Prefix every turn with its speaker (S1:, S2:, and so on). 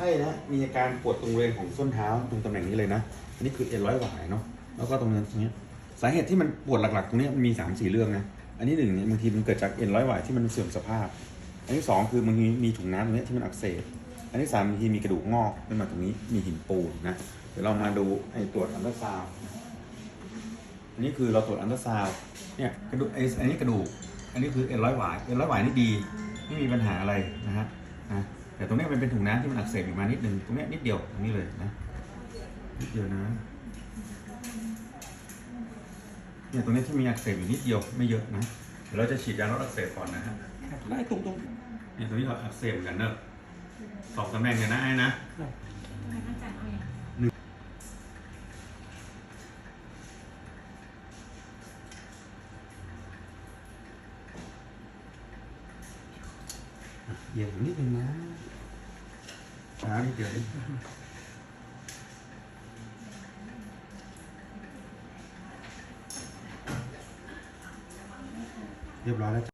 S1: ข้นะมีอาการปวดตรงบริเวณของส้นเท้าตรงตำแหน่งนี้เลยนะอันนี้คือเอ็นร้อยหวายเนาะแล้วก็ตรงนั้นตรงนี้สาเหตุที่มันปวดหลักๆ ตรงนี้มันมีสามสี่เรื่องนะอันนี้หนึ่งเนี่ยบางทีมันเกิดจากเอ็นร้อยหวายที่มันเสื่อมสภาพ อันที่สองคือบางทีมีถุงน้ำตรงนี้ที่มันอักเสบอันที่สามบางทีมีกระดูกงอกขึ้นมาตรงนี้มีหินปูนนะเดี๋ยวเรามาดูไอ้ตรวจอัลตราซาวอันนี้คือเราตรวจอัลตราซาวเนี่ยกระดูกไอ้อันนี้กระดูก อันนี้คือเอ็นร้อยหวายเอ็นร้อยหวายนี่ดีไม่มีปัญหาอะไรนะฮะนะ แต่ตรงเนี้ยมันเป็นถุงน้ำที่มันอักเสบอยู่มานิดนึงตรงเนี้ยนิดเดียวตรงนี้เลยนะนิดเดียวนะเนี่ยตรงนี้ที่มีอักเสบอยู่นิดเดียวไม่เยอะนะเดี๋ยวเราจะฉีดยาลดอักเสบก่อนนะฮะไล่ตรงๆเนี่ยตรงนี้เราอักเสบเหมือนกันเนอะสองตำแหน่งเนี่ยนะไอ้นะเหยียบนิดนึงนะช้านิดเดียวเองเรียบร้อยแล้ว